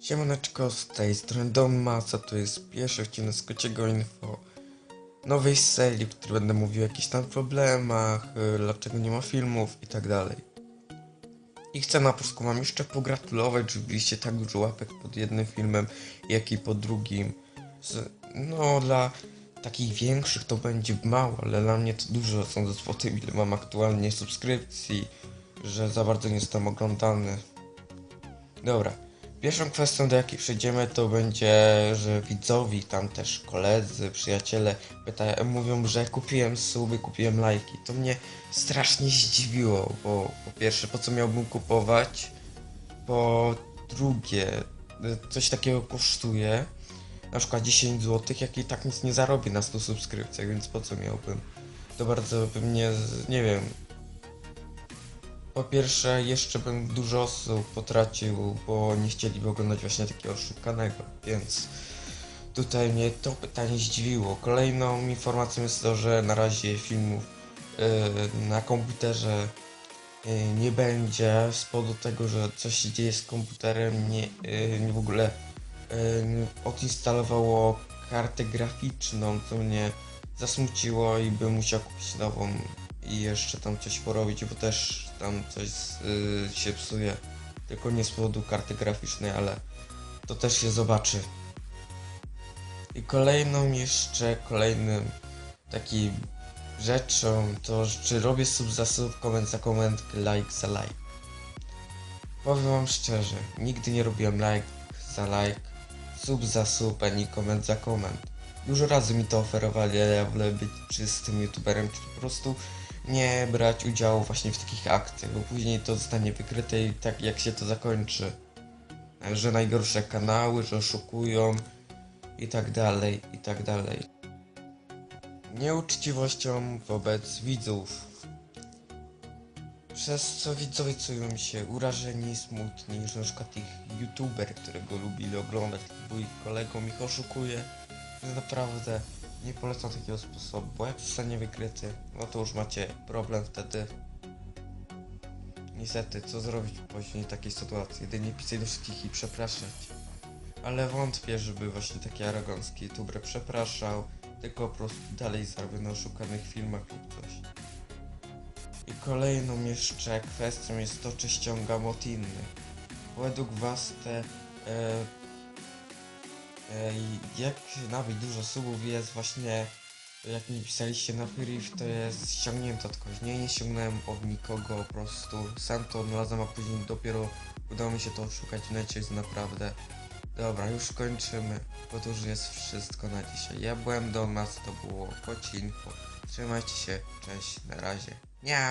Siemaneczko, z tej strony Don Masa, to jest pierwszy odcinek z Kociego Info nowej serii, w której będę mówił o jakichś tam problemach, y, dlaczego nie ma filmów i tak dalej. I chcę na początku wam jeszcze pogratulować, że byliście tak dużo łapek pod jednym filmem, jak i pod drugim. Z, no, dla takich większych to będzie mało, ale dla mnie to dużo, sądząc po tym, ile mam aktualnie subskrypcji, że za bardzo nie jestem oglądany. Dobra. Pierwszą kwestią, do jakiej przejdziemy, to będzie, że widzowie, tam też koledzy, przyjaciele pytają, mówią, że kupiłem suby, kupiłem lajki. To mnie strasznie zdziwiło, bo po pierwsze, po co miałbym kupować? Po drugie, coś takiego kosztuje, na przykład 10 zł, jak i tak nic nie zarobię na 100 subskrypcjach, więc po co miałbym? To bardzo by mnie, nie wiem, po pierwsze, jeszcze bym dużo osób potracił, bo nie chcieliby oglądać właśnie takiego oszukanego, więc tutaj mnie to pytanie zdziwiło. Kolejną informacją jest to, że na razie filmów yy, na komputerze yy, nie będzie z powodu tego, że coś się dzieje z komputerem, nie, yy, w ogóle yy, odinstalowało kartę graficzną, co mnie zasmuciło i bym musiał kupić nową i jeszcze tam coś porobić, bo też tam coś y, się psuje. Tylko nie z powodu karty graficznej, ale to też się zobaczy. I kolejną jeszcze, kolejnym takim rzeczą to, czy robię sub za sub, koment za koment, like za like. Powiem wam szczerze, nigdy nie robiłem like za like, sub za sub, ani koment za koment. Dużo razy mi to oferowali, ale ja wolę być czystym youtuberem, czyli po prostu nie brać udziału właśnie w takich akcjach, bo później to zostanie wykryte i tak jak się to zakończy. Że najgorsze kanały, że oszukują i tak dalej, i tak dalej. Nieuczciwością wobec widzów. Przez co widzowie czują się urażeni, smutni, że na przykład ich youtuber, którego lubili oglądać, był ich kolegą, ich oszukuje. Że naprawdę nie polecam takiego sposobu, bo jak zostanie wykryty, no to już macie problem wtedy. Niestety, co zrobić później w takiej sytuacji? Jedynie pisać do wszystkich i przepraszać. Ale wątpię, żeby właśnie taki arogancki youtuber przepraszał, tylko po prostu dalej zarabia na oszukanych filmach lub coś. I kolejną jeszcze kwestią jest to, czy ściąga mod innych. Według was te... E, jak nabyć dużo subów jest właśnie, jak mi pisaliście na priv, to jest ściągnięte od kogoś. Nie, nie ściągnąłem od nikogo, po prostu sam to odnalazłem, a później dopiero udało mi się to odszukać w necie, jest naprawdę. Dobra, już kończymy, bo to już jest wszystko na dzisiaj. Ja byłem do nas, to było Kocinfo. Trzymajcie się, cześć, na razie. Nie.